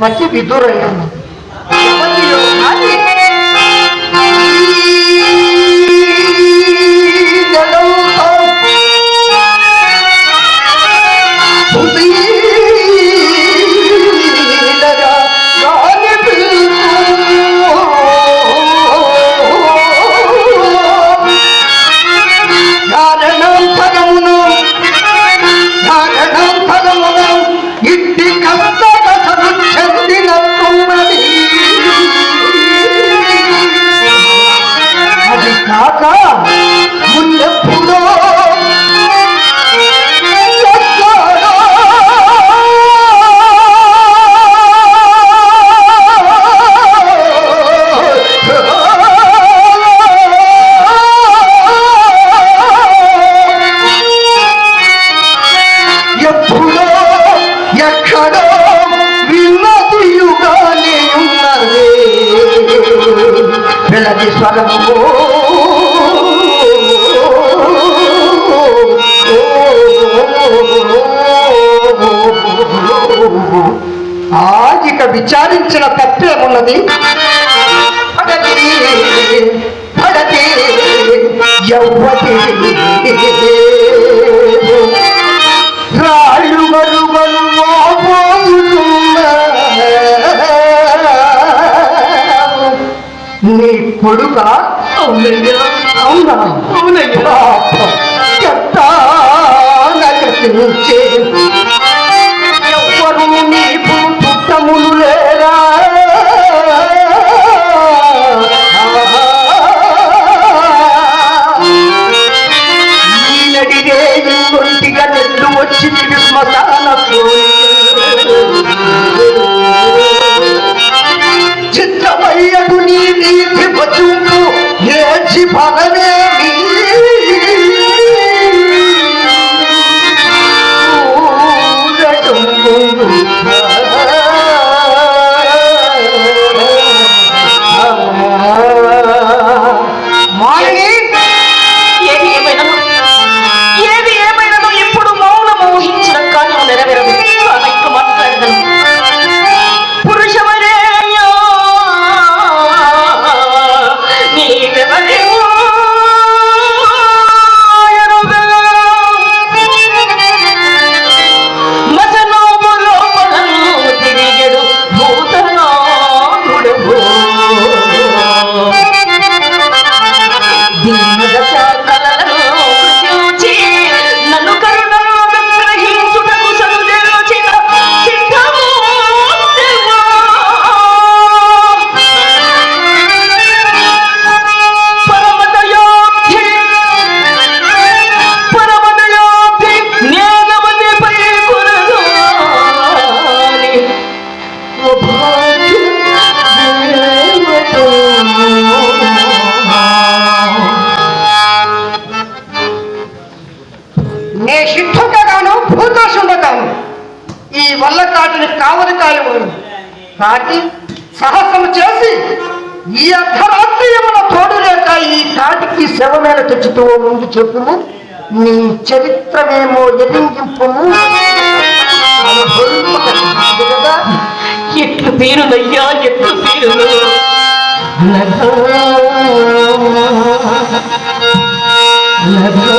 ఏమి వచ్చి నీ కొడుక అవునా అవునయ్యా చెప్తాను నీ పుట్టములు মাতানা তুই చెప్పుము నీ చరిత్రమేమో ఎదింపుము ఎట్లు తీరుదయ్యా ఎట్లు తీరు లభ లభ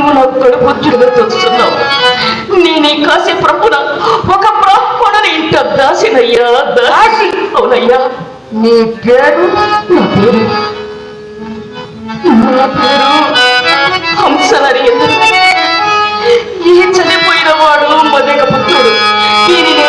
నీవు చూస్తున్నావు. నేనే కాసే ప్రభున ఒక బ్రాహ్మణుని ఇంట దాసినయ్యా దాసి. అవునయ్యా. నీ పేరు? నా పేరు? నా పేరు హంసనరి. ఈ చనిపోయిన వాడు మదేక పుత్రుడు. దీనిని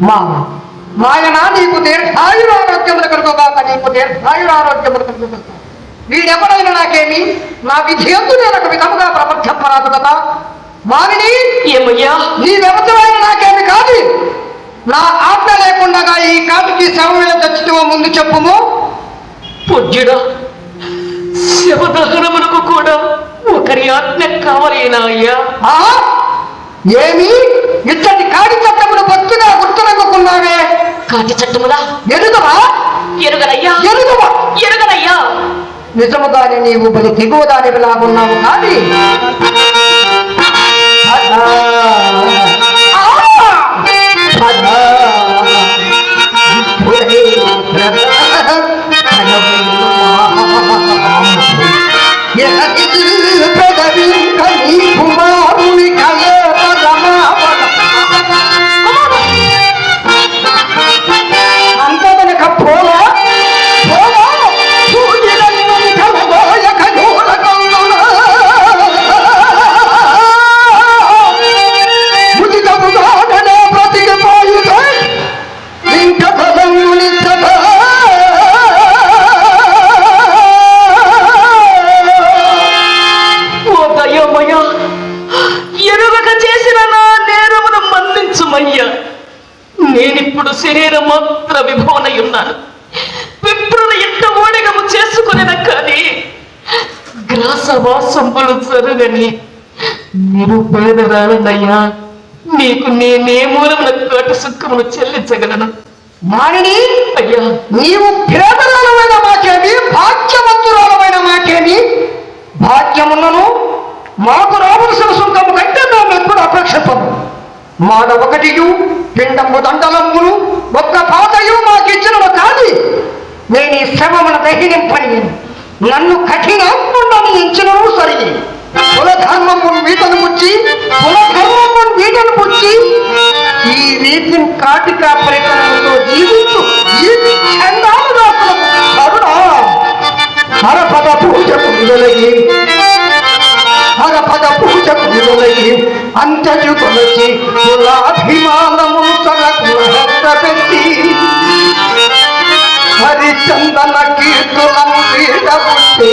మా మాయన నీకు దీర్ఘాయుర ఆరోగ్యములు కలుగుగాక నీకు దీర్ఘాయుర ఆరోగ్యములు కలుగుగాక వీడెవడైనా నాకేమి? నా విధి ఎందు నేను ఒక విధముగా ప్రపంచపరాదు కదా మావిని ఏమయ్యా నీవెవతమైన నాకేమి కాదు. నా ఆజ్ఞ లేకుండా ఈ కాటికి శవమే తెచ్చుతువో ముందు చెప్పుము. పూజ్యుడా శివదహనమునకు కూడా ఒకరి ఆజ్ఞ కావాలేనా అయ్యా ఆ ఏమి? ఇచ్చటి కాడి చట్టమును బొత్తుగా గుర్తునకున్నావే కాటి చట్టములా? ఎరుగవా? ఎరుగనయ్యా. ఎరుగవా? ఎరుగనయ్యా. నిజముగానే నీవు బలి దిగువదాని లాగున్నావు కానీ. నేనిప్పుడు శరీరం మాత్ర విభవనై ఉన్నాను విప్రుల ఇంట ఓడిగము చేసుకునేన కానీ గ్రాసవాసంబులు జరుగని నిరుపేదరాలనయ్యా నీకు నేనే మూలమున కోటి సుఖమును చెల్లించగలను. మానిని అయ్యా. నీవు పేదరాలమైన మాకేమి భాగ్యవంతురాలమైన మాకేమి? భాగ్యములను మాకు రావలసిన సుఖము కంటే మేము ఎప్పుడు అపేక్షింపము. మాన ఒకటియు పిండము దండలములు ఒక్క పాతయు మాకిచ్చినను కాదు నేను ఈ శ్రమమును దహిరింపని నన్ను కఠినంగా ఇచ్చినను సరి. కులధర్మము వీటను పుచ్చి కులధర్మము వీటను పుచ్చి ఈ రీతిని కాటిక పరికరంతో జీవించు ఈ చందాలు కరుణ. హరపద పూజ మొదలగి హరపద పూజకు మొదలగి అంతజు కొలచి కులాభిమానము తనకు పెట్టి హరిచందన కీర్తులను వీడబుట్టే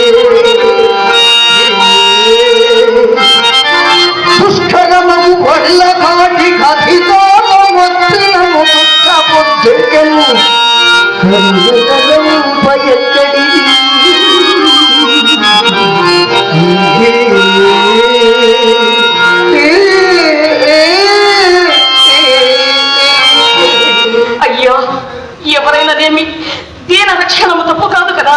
పుష్కరము వల్ల కాటి కథితోను వచ్చినము దుఃఖ బుద్ధికెను ఎక్కడి అయ్యా ఎవరైనానేమి దీన రక్షణము తప్పు కాదు కదా?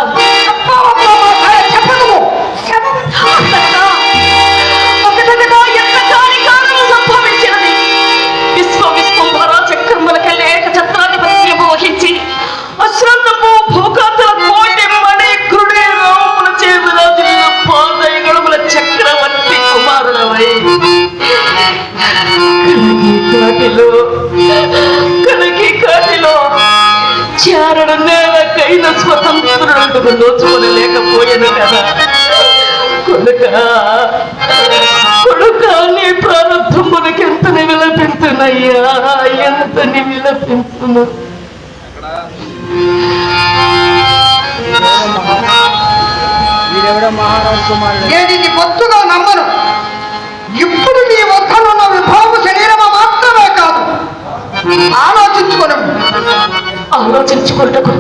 వద్దకు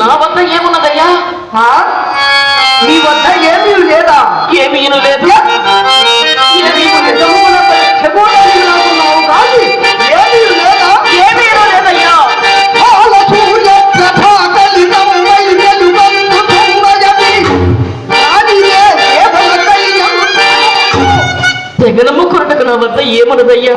నా వద్ద ఏమున్నదయ్యా? నీ వద్ద ఏమీ లేదా? ఏమీ లేదు? తెగనమ్మ నా వద్ద ఏమన్నదయ్యా?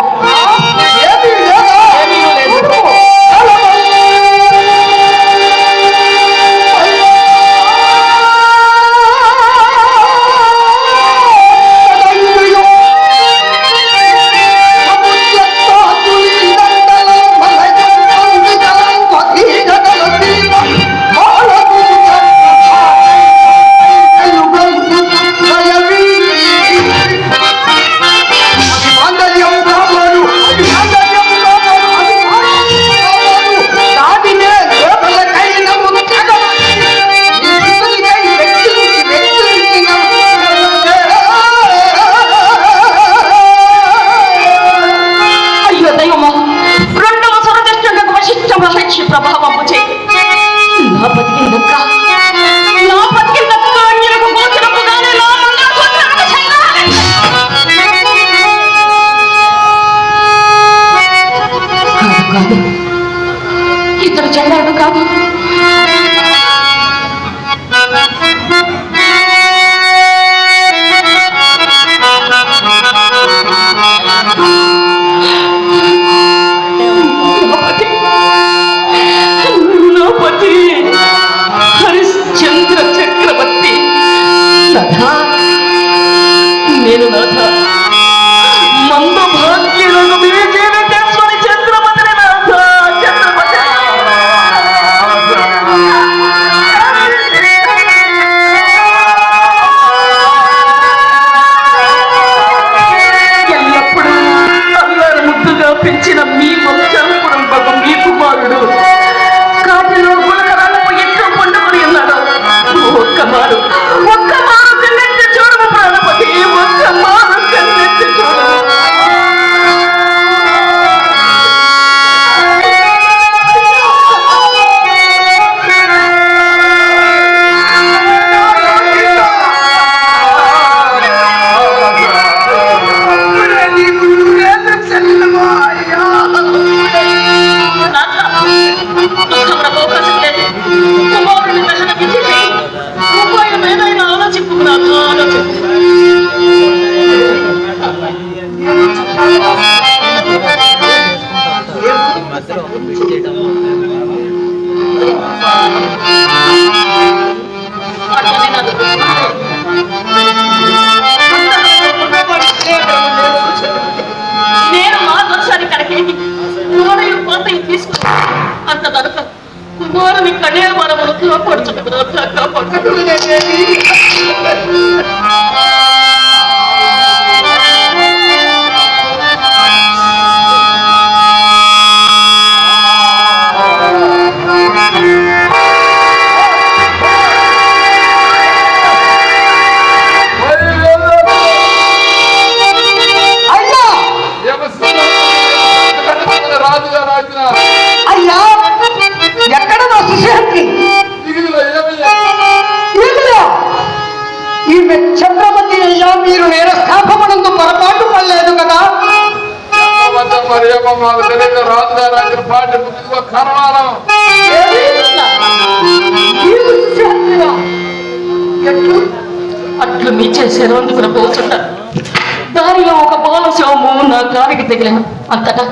దిగలేను అంతటా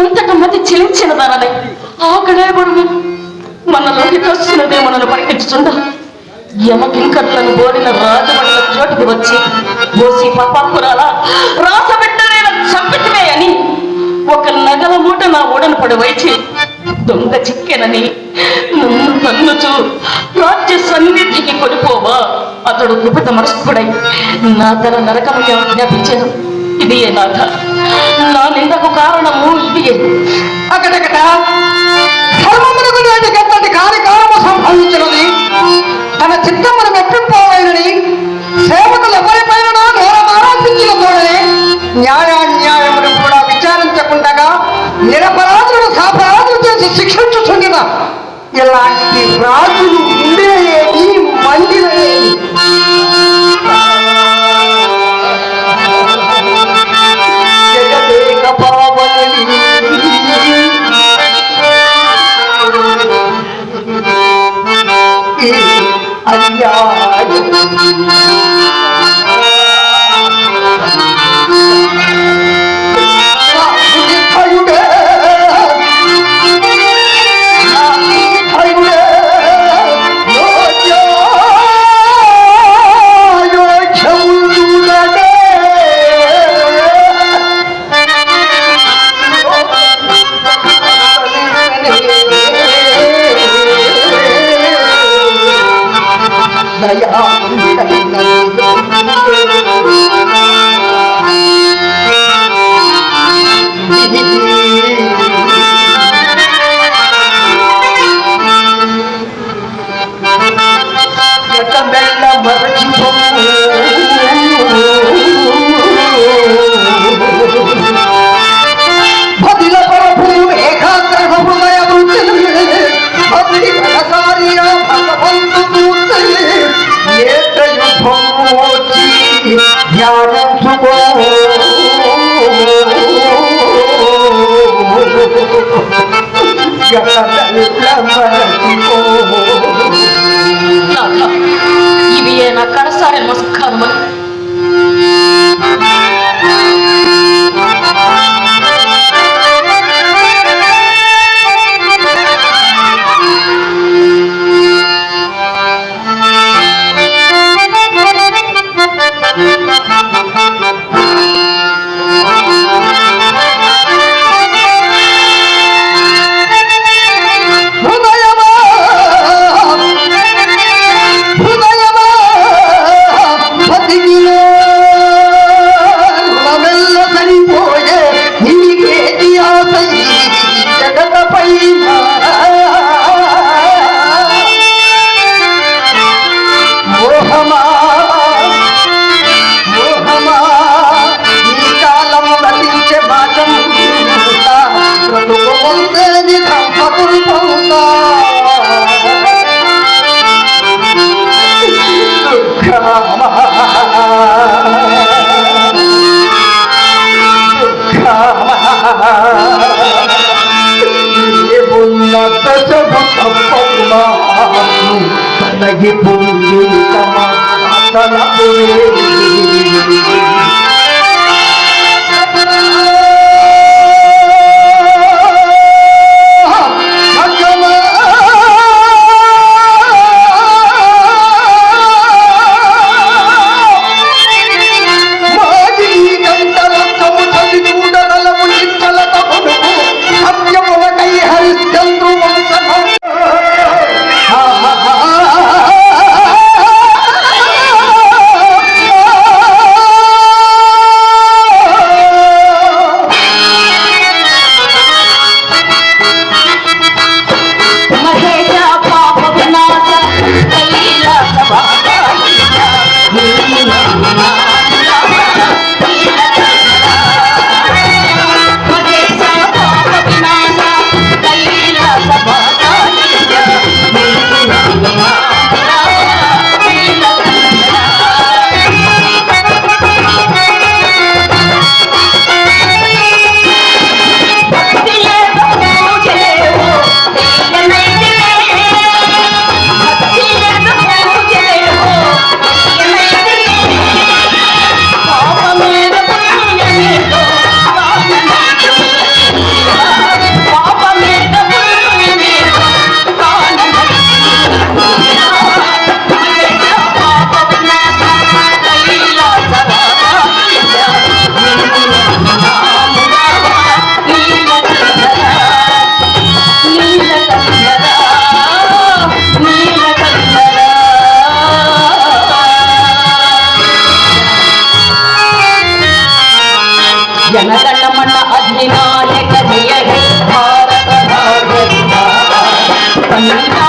ಅಂತಟ మంది ಚಿಲಿಂಚಿನ ತಾನೇ ఆ కళయబడును మన లోకికొచ్చినదే మనను పరికించుచుండ యమకింకర్లను బోడిన రాజమండ్రి చోటుకు వచ్చి పోసి పాపాపురాల రాసబిడ్డరేన చంపితివే అని ఒక నగల మూట నా ఓడను పడి పడవైచి దొంగ చిక్కెనని నన్ను నన్నుచు రాజ్య సన్నిధికి కొనుకోవా అతడు కుపిత మనస్కుడై నా తన నరకము జ్ఞాపించాను. ఇదే నాథ. నా నిందకు ಕಾರಣವು ಇದಿಯೇ అక్కడక్కడ ధర్మమునకు ఎంతటి కార్యకాలము సంభవించినది. తన చిత్తమును మెప్పింపవైనని సేవకులు ఎవరిపైన నేరమారోపించినతోనే న్యాయాన్యాయమును కూడా విచారించకుండా నిరపరాధులను సాపరాధులు చేసి శిక్షించుచుండిన ఇలాంటి రాజులు 呀哎 జనగణమన అధినాయక జయ హే భారత భాగ్య విధాత. పంజాబ సింధు